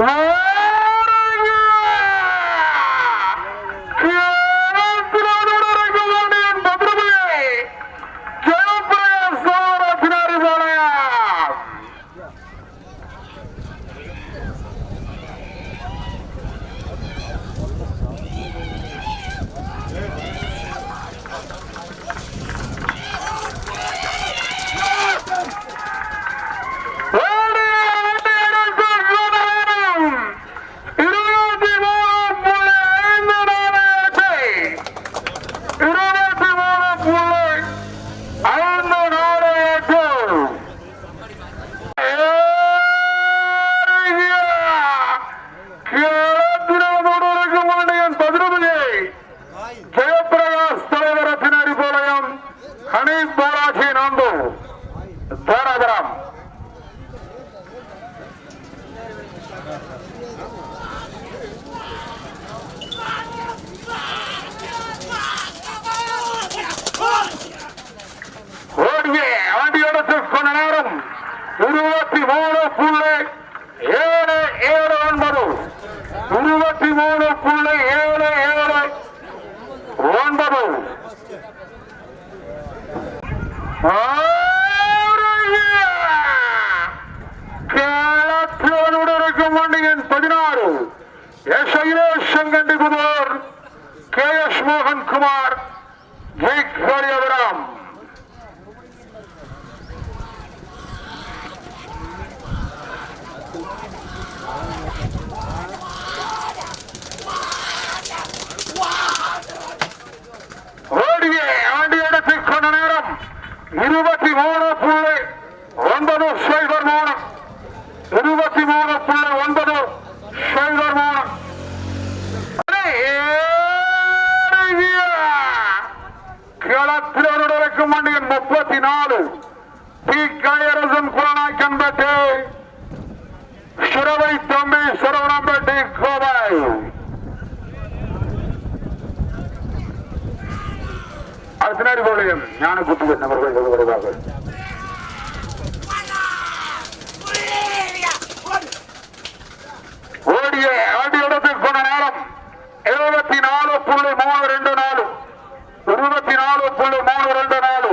இருபத்தி இருபத்தி மூணு புள்ளி ஏழு ஏழு. ஒன்பது. கேளத்தியோடு இருக்கும் வண்டியின் பதினாறு. எஸ் ஐலேஷன் கண்டிபுதோர் கே எஸ் மோகன் குமார் ஜெய் ஆடிய ஆண்டியோட ஆண்டு இடத்தை நேரம் இருபத்தி மூணு புள்ளி ஒன்பது சைபர் மூணு இருபத்தி மூணு புள்ளி ஒன்பது சைபர் மூணு கிளத்திலோடு இருக்கும் வண்டியின் முப்பத்தி நாலு டி கயரசன் குலநாய்க்கன்பட்டி சுரவை தம்பி சரவணம்பட்டி கோபாய் அதனாடி போலையும் ஞான குத்துகள் நபர்கள் வருவார்கள் ஓடிய ஆண்டியோடத்தில் கொண்ட நேரம் எழுபத்தி நாலு புள்ளி மூணு ரெண்டு நாலு இருபத்தி நாலு புள்ளி மூணு ரெண்டு நாலு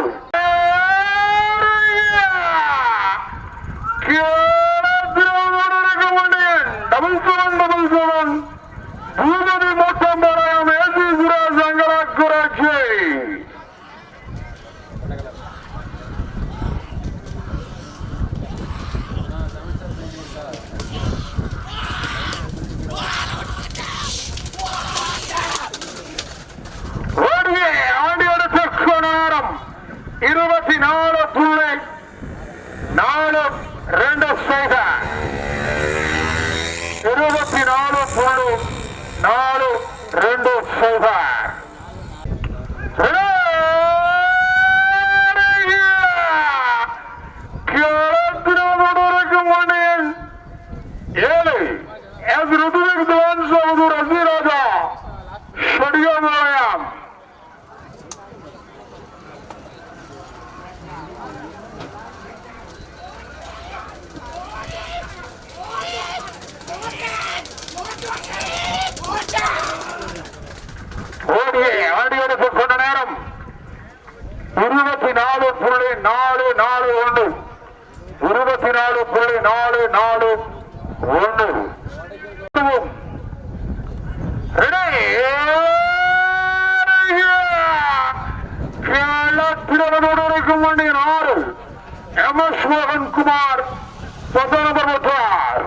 டபுள் செவன் டபுள் செவன் பூமதி மொத்தம் பராயம் ஏசி சுராஜ் அங்கராக்குராட்சி ஓடிய ஆண்டியோடத்திற்கு நேரம் இருபத்தி நாலு புள்ளி நாலு ரெண்டு சைபர் இருபத்தி நாலு புள்ளி நாலு ரெண்டு சைபர் கிளத்தினோடு வண்டியின் ஏழு எஸ் ருதுவிக் திவான் சவுது ரசிராஜா ஷடியோமயம் ஓடிய ஆடியோடு கொண்ட நேரம் இருபத்தி நாலு புள்ளி நாலு நாலு ஒன்று இருபத்தி நாலு புள்ளி நாலு நாலு. ஒன்று. இருக்கும் வண்டியின் ஆறு. எம் எஸ் மோகன் குமார் பத்தாம் நம்பர் பெற்றார்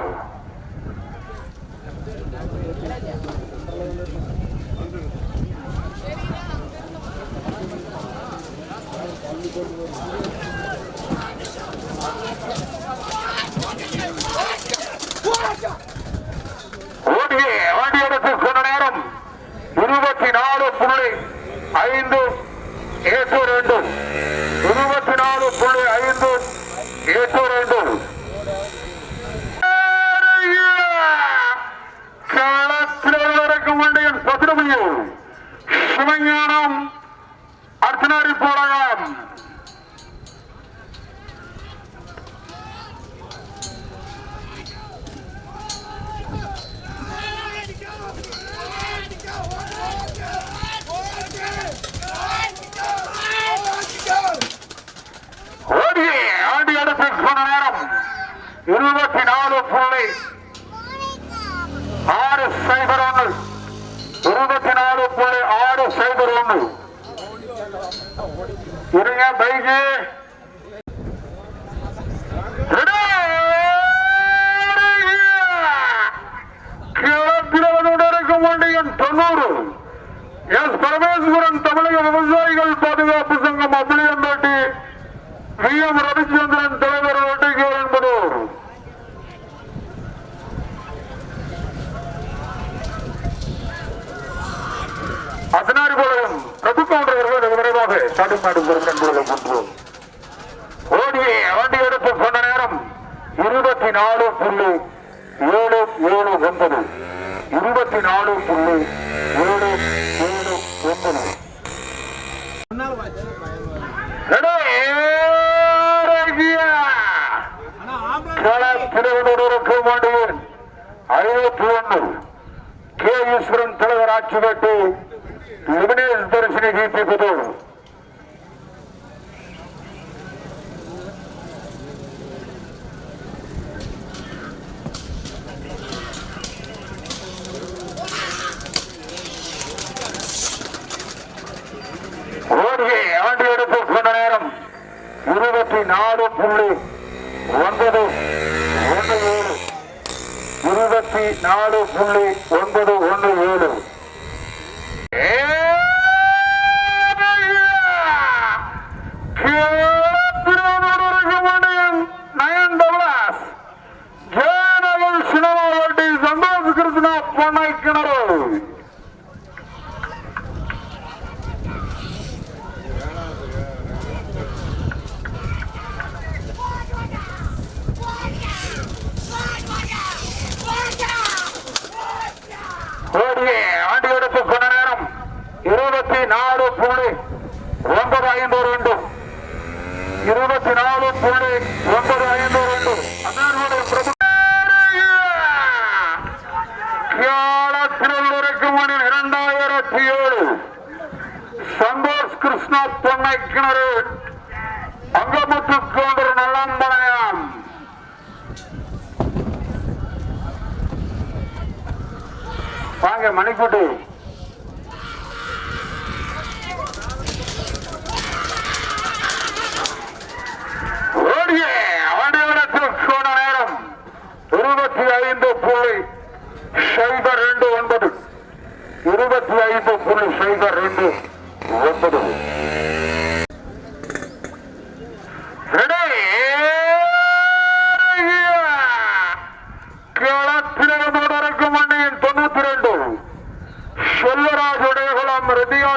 ஓடிய ஆண்டியோடத்து சொன்ன நேரம் இருபத்தி நாலு புள்ளி ஐந்து எட்டு ரெண்டு இருபத்தி நாலு புள்ளி ஐந்து இருபத்தி நாலு புள்ளி ஆறு சைபர் ஒன்று இருபத்தி நாலு புள்ளி ஆறு சைபர் ஒன்று இருங்க பைக்கு கிழக்கிழவனுடன் வண்டியின் தொண்ணூறு. எஸ் பரமேஸ்வரன் தமிழக விவசாயிகள் பாதுகாப்பு சங்கம் அபிலியம்பேட்டி வி எம் ரவிச்சந்திரன் தலைவர் ஒட்டிகே என்பதோர். அதனாறு போலையும் பிரபு கவுண்டர்கள் வெகு விரைவாக ஸ்டார்டிங் மாடு என்பதை கொண்டு ஓடியே வண்டி எடுத்து சொன்ன நேரம் இருபத்தி நாலு புள்ளி ஏழு ஏழு ஒன்பது. இருபத்தி நாலு புள்ளி ஏழு ஏழு ஒன்பது. திருவள்ளூருக்கு மாண்டியன். ஐநூத்தி ஒன்று. கே ஈஸ்வரன் தலைவர் ஆட்சி கட்டு லிமினேஷ் தரிசனி ஜிபி புதூர் ஓடியை ஆண்டு எடுத்து கொண்ட நேரம் இருபத்தி நாலு புள்ளி ஒன்பது ஒன்று ஏழு இருபத்தி நாலு புள்ளி ஒன்பது ஒன்று ஏழு சந்தோஷ் கிருஷ்ணா பொண்ணை கிணறு ஓடியே ஆண்டு எடுத்து கொண்ட நேரம் இருபத்தி நாலு புள்ளி ஒன்பது ஐந்து ரெண்டு இருபத்தி நாலு புள்ளி ஒன்பது ஐந்து ரெண்டு அதனுடைய பிரபு திருவள்ளுவருக்கு மணி இரண்டாயிரத்தி ஏழு சந்தோஷ் கிருஷ்ணா பொன்னை கிணறு அங்கமுத்து கவுண்டர் நல்லம்பளையம் வாங்க மணிக்கூட்டு. ஓடிய இருபத்தி ஐந்து புள்ளி சைபர் ரெண்டு ஒன்பது. இருபத்தி ஐந்து புள்ளி சைபர் ரெண்டு ஒன்பது.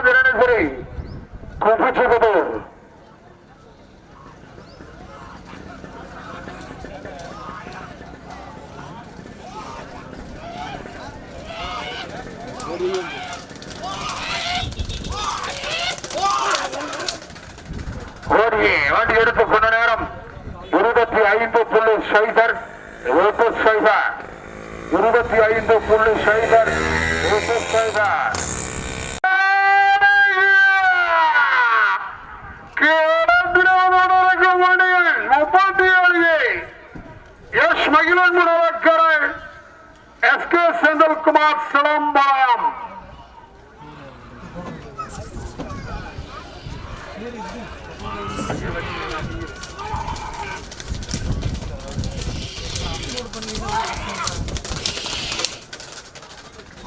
জেনে ধরে। কফি চুপ கே செந்தில்குமார் சிலம்பாயம்.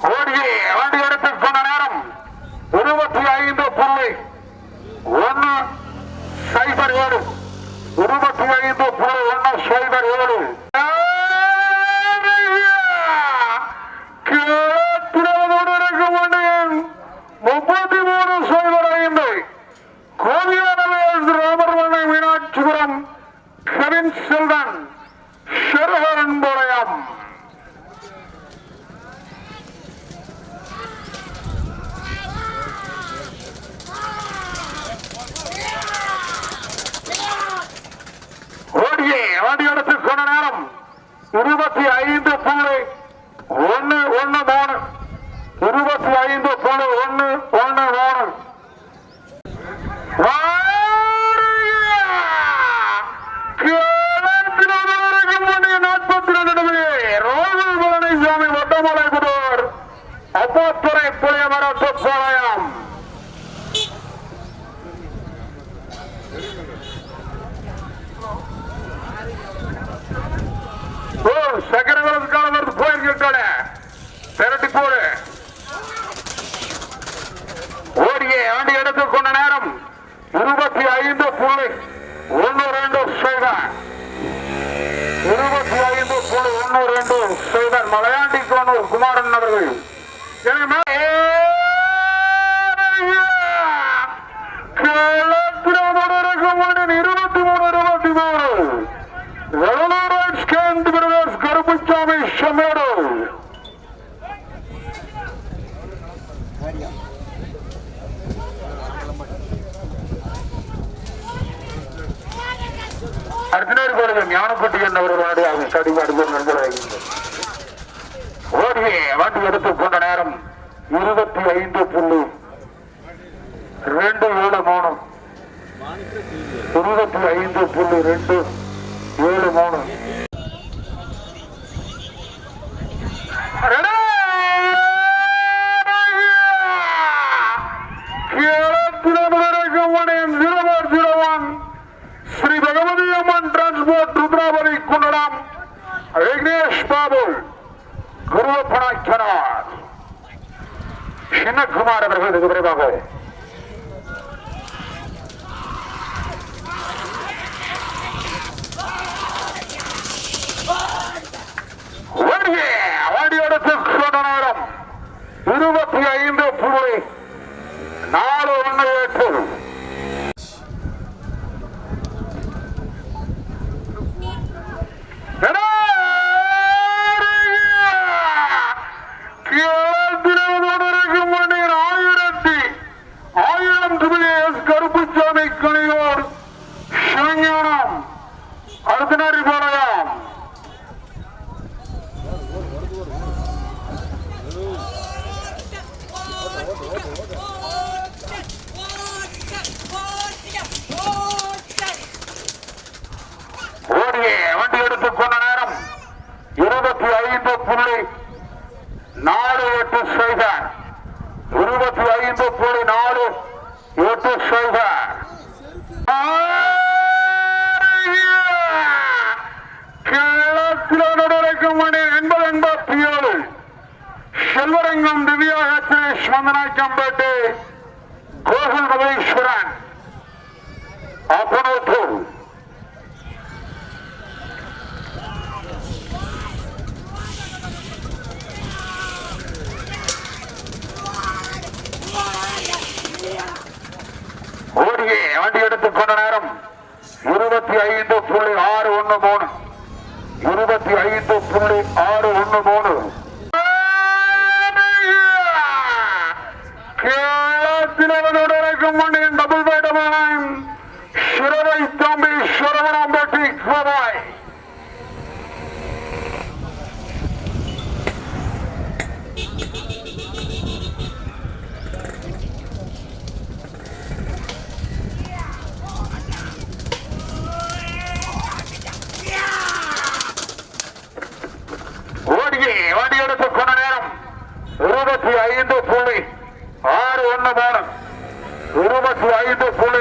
ஓடியே வண்டி எடுத்து கொண்ட நேரம் இருபத்தி ஐந்து புள்ளி ஒன்னு சைபர் ஏழு. இருபத்தி ஐந்து புள்ளி ஒன்னு சைபர் ஏழு. முப்பத்தி மூணு சைபர் ஐந்து கோவியானவர் திருமலகுடூர் அப்பாத்துறை புளியமரத்து பாளையம் ஓ சக்கரவரத்து காலம் வருது போயிருக்கோட திரட்டி போடு ஓடிய வண்டி எடுத்துக்கொண்ட நேரம் இருபத்தி ஐந்து புள்ளி ஒன்று ரெண்டு சைதான் இருபத்தி ஐந்து குழு ஒன்று ரெண்டு செய்தார் மலையாண்டி கோனூர் குமாரன் அவர்கள் இருபத்தி கண்ணகுமார் அவர்கள் வெகு விரைவாக? করে ফোনে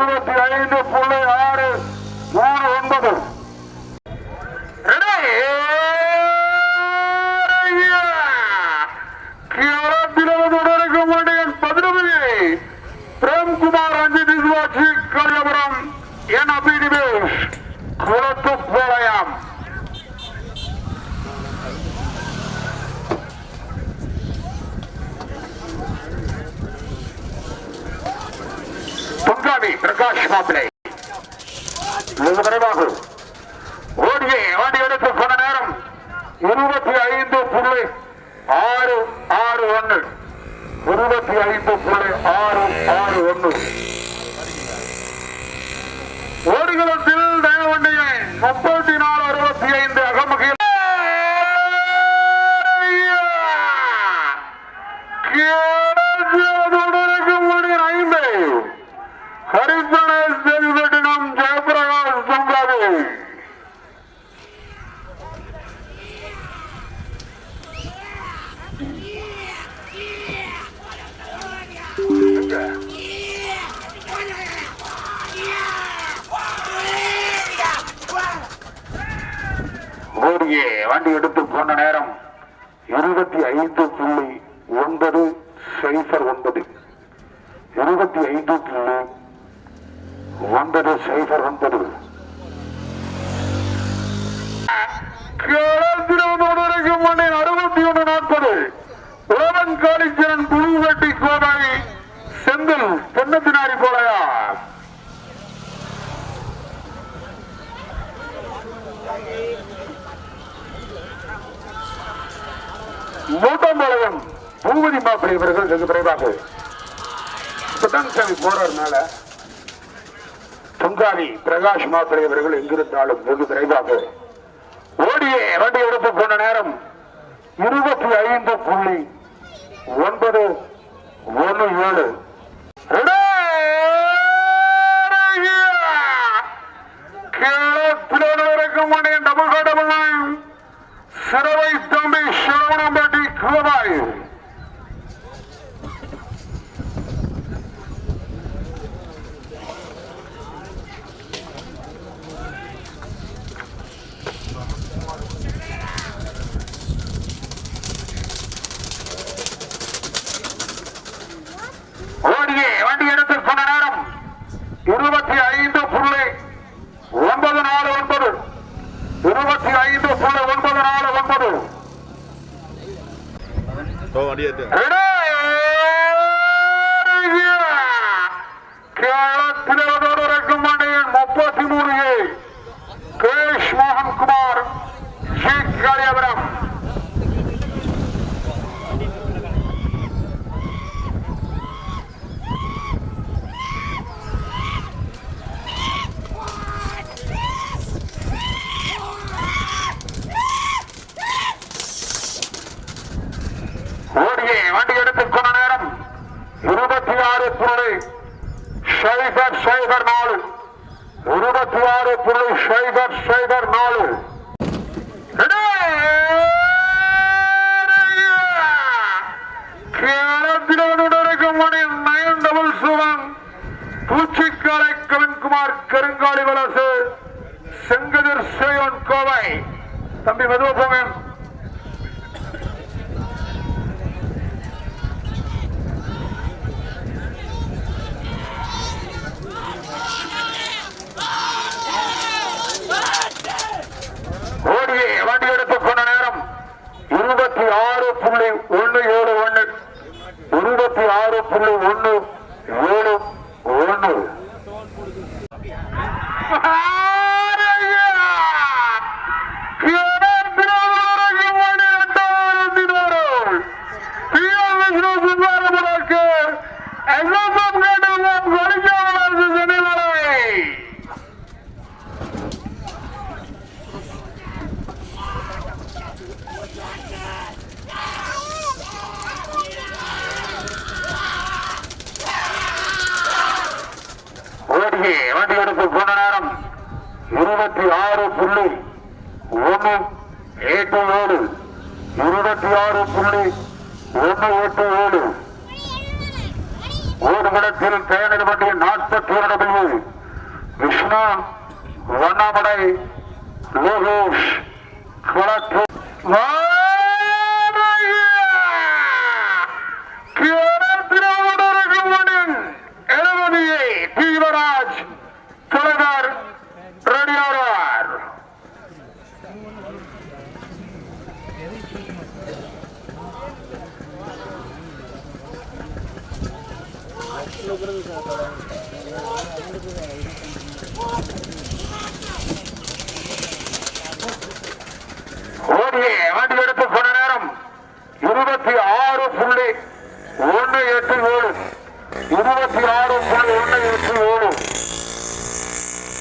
அறுபத்தி ஐந்து புள்ளி ஆறு மூணு ஒன்பது. பிரேம்குமார் அஞ்சு நிர்வாகி கல்யாபுரம் என் அபி நிவேஷ் குளத்து போல தற்காப்பிலை மிக விரைவாகும் ஓடிய ஓடி எடுத்து போன நேரம் இருபத்தி ஐந்து புள்ளி ஆறு ஆறு ஒன்று. இருபத்தி ஐந்து புள்ளி ஆறு ஆறு ஒன்று. ஓடுகளத்தில் தயவுடைய முப்பத்தி நாலு அறுபத்தி ஐந்து அகமுகில் ஹரிசன செல்வட்டினம் ஜெயபிரகாஷ் பொங்காது ஓடியே வண்டி எடுத்து போன நேரம் இருபத்தி ஐந்து புள்ளி ஒன்பது சைபர் ஒன்பது. இருபத்தி ஐந்து புள்ளி ஒன்பது சைபர் ஒன்பது வரைக்கும் மண்ணின் அறுபத்தி ஒன்று நாற்பது உலகன் காளிச்சரன் புழுவெட்டி கோதாய் செந்தில் தென்னத்தினாரி போலையா மூட்டம்பாளையம் பூபதி மாப்பிள்ளை இவர்கள் வெகு விரைவாக. இப்பதான் சாமி போறதுனால பொங்காரி பிரகாஷ் மாப்பிள்ளை அவர்கள் எங்கிருந்தாலும் வெகு விரைவாக. ஓடிய வண்டி எடுத்து போன நேரம் இருபத்தி ஐந்து புள்ளி ஒன்பது ஒன்று ஏழு. சிறவை தம்பி சிரவணம்பட்டி கோபாய் ஓடியே வண்டி எடுத்து போன நேரம் இருபத்தி ஐந்து புள்ளி ஒன்பது நாலு ஒன்பது இருபத்தி ஐந்து புள்ளி ஒன்பது நாலு ஒன்பது ஓ வண்டி ஏத்து கேரளத்திலும் மணியின் முப்பத்தி மூணு ஏ கேஷ் மோகன்குமார் ஜி காளியாபுரம் ஓடியே வண்டி எடுத்து கொண்ட நேரம் இருபத்தி ஆறு புள்ளி சைபர் சைபர் நாலு இருபத்தி ஆறு புள்ளி சைபர் சைபர் நாலு கேரளத்திலும் மணி நயன் டபுள் செவன் பூச்சிக்காலை கவின்குமார் கருங்காலி வலசு செங்கதிர் சேவன் கோவை தம்பி மெதுவா போங்க ஓடியே வண்டி எடுத்து போன நேரம் இருபத்தி ஆறு புள்ளி ஒன்னு ஏழு ஒன்னு